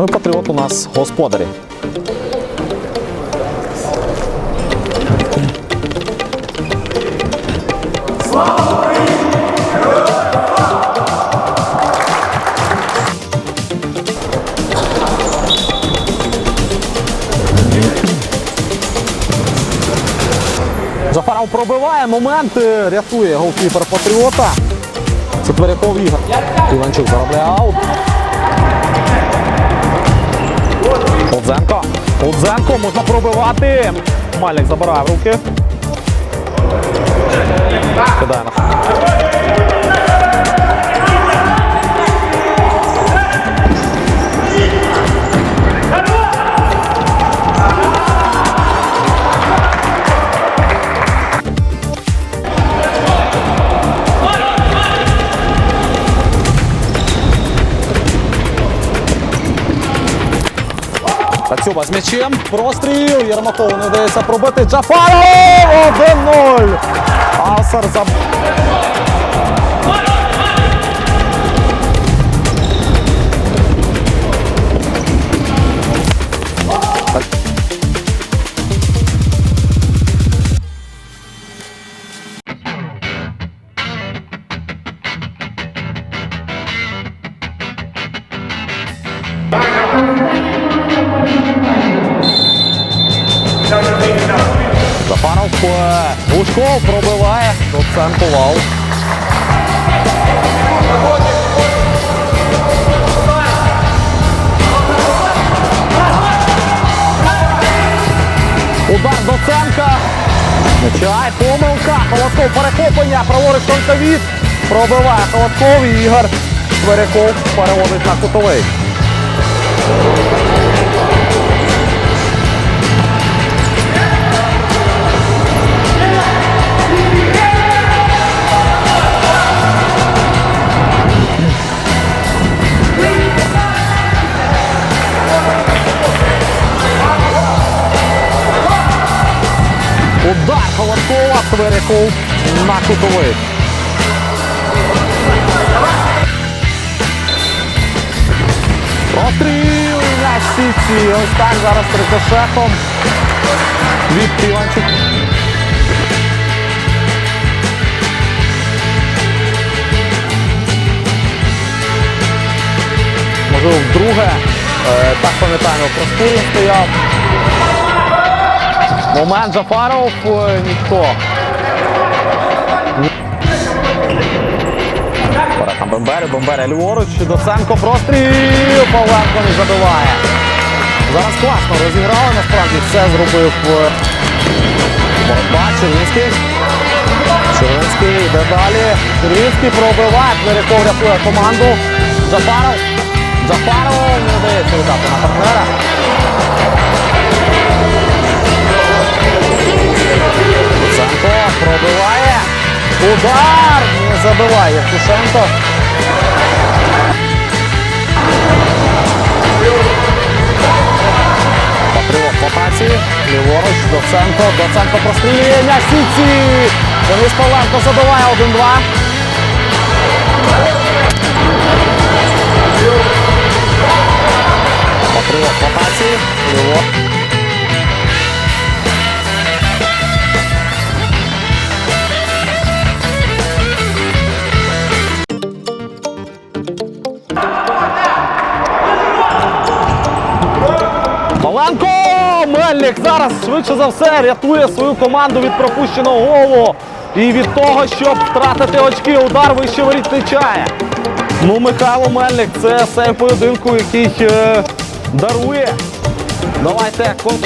Ну і патріот у нас господарі. Джафаров пробиває моменти, рятує голкіпер Патріота. Це Тверяков Ігор. Іванчук заробляє аут. Олдзенко. Олдзенко можна пробивати. Мальник забирає в руки. Кидає на. Тацюба з м'ячем. Простріл. Єрмакову не вдається пробити. Джафаров! 1-0. Асар за. Зафаров е, пробиває. Доценко вау. Удар Доценка. Мечай, помилка. Холодков перехоплення. Праворуч Тонковіт. Пробиває Холодков Ігор Тверяков переводить на кутовий. Тверяков на кутовий. Постріл на сіці. Ось так зараз рикошетом від Іванчук. Можливо, вдруге. Е, Так пам'ятаємо, просторі стояв. Момент Джафаров е, ніхто. Пора там Бомбери, Бомбери ліворуч, Доценко простріл, Павленко не забиває. Зараз класно розіграли, насправді все зробив е, боротьба, Червінський. Червінський йде далі. Червінський пробиває, Тверяков команду. Джафаров. Джафаров не вдається віддати на партнера. Забиває Євтушенко. Патріот в атаці. Ліворуч, Доценко. Доценко прострілює на сіці. Денис Павленко забиває 1-2. Патріот в атаці. Ліворуч. Павленко! Мельник зараз швидше за все рятує свою команду від пропущеного голу і від того, щоб втратити очки. Удар вище воріт не чає. Ну, Михайло Мельник це сейв поєдинку, який е, дарує. Давайте